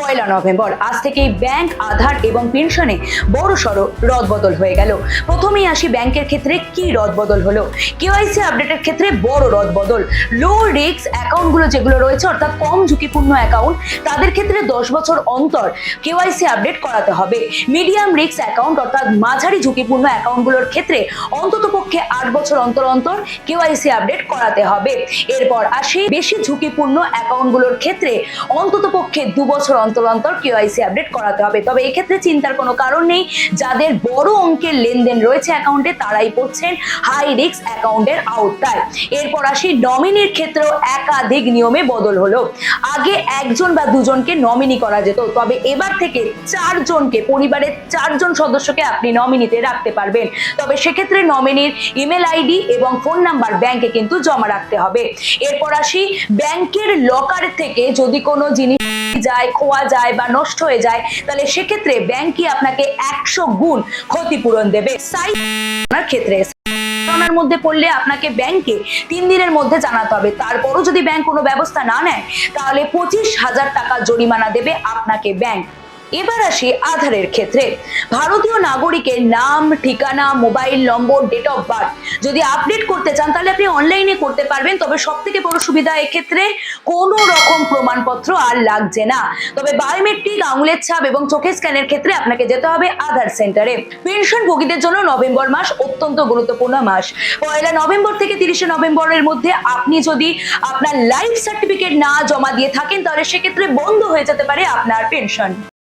পয়লা November. আজ থেকেই bank, আধার এবং পেনশনে বড় সড়ো রদবদল হয়ে গেল। প্রথমেই আসি ব্যাংকের ক্ষেত্রে কি রদবদল হলো? কেওয়াইসি আপডেটের ক্ষেত্রে বড় রদবদল। লো রিস্ক অ্যাকাউন্টগুলো যেগুলো রয়েছে, অর্থাৎ কম ঝুঁকিপূর্ণ অ্যাকাউন্ট, তাদের ক্ষেত্রে দশ বছর অন্তর কেওয়াইসি আপডেট করাতে হবে। মিডিয়াম রিস্ক অ্যাকাউন্ট, অর্থাৎ মাঝারি ঝুঁকিপূর্ণ অ্যাকাউন্টগুলোর ক্ষেত্রে অন্তত পক্ষে আট বছর অন্তর অন্তর কেওয়াইসি আপডেট করাতে হবে। এরপর আসি বেশি ঝুঁকিপূর্ণ অ্যাকাউন্টগুলোর ক্ষেত্রে অন্তত পক্ষে দু বছর অন্তর অন্তর কেওয়াইসি আপডেট করাতে হবে। তবে এক্ষেত্রে চিন্তার কোনো কারণ নেই। যাদের বড় অঙ্কের লেনদেন রয়েছে অ্যাকাউন্টে, তারাই পড়ছেন হাই রিস্ক অ্যাকাউন্টের আওতায়। এরপর আসি নমিনির ক্ষেত্রেও একাধিক নিয়মে বদল হলো। আগে একজন বা দুজনকে নমিনি করা যেত, তবে এবার থেকে চারজনকে, পরিবারের চারজন সদস্যকে আপনি নমিনিতে রাখতে পারবেন। তবে সেক্ষেত্রে নমিনির ইমেল আইডি এবং ফোন নাম্বার ব্যাংকে কিন্তু জমা রাখতে হবে। এরপর আসি ব্যাংকের লকার থেকে যদি কোনো জিনিস যায়, খোয়া যায় বা নষ্ট হয়ে যায়, তাহলে সেক্ষেত্রে ব্যাংকই আপনাকে একশো গুণ ক্ষতিপূরণ দেবে। সাইনার ক্ষেত্রে। মধ্যে পড়লে আপনাকে ব্যাংকে তিন দিনের মধ্যে জানাতে হবে। তারপরও যদি ব্যাংক কোনো ব্যবস্থা না নেয়, তাহলে পঁচিশ হাজার টাকা জরিমানা দেবে আপনাকে ব্যাংক এবার আসি আধারের ক্ষেত্রে। ভারতীয় নাগরিকের নাম, ঠিকানা, mobile number date of birth যদি আপডেট করতে চান, তাহলে আপনি অনলাইনে করতে পারবেন। তবে সব থেকে বড় সুবিধা এক্ষেত্রে কোনো রকম প্রমাণপত্র আর লাগছে না। তবে বায়োমেট্রিক আঙুলের ছাপ এবং চোখের স্ক্যানের ক্ষেত্রে আপনাকে যেতে হবে আধার সেন্টারে পেনশন ভোগীদের জন্য নভেম্বর মাস অত্যন্ত গুরুত্বপূর্ণ মাস। পয়লা নভেম্বর থেকে তিরিশে নভেম্বরের মধ্যে আপনি যদি আপনার লাইফ সার্টিফিকেট না জমা দিয়ে থাকেন, তাহলে সেক্ষেত্রে বন্ধ হয়ে যেতে পারে আপনার পেনশন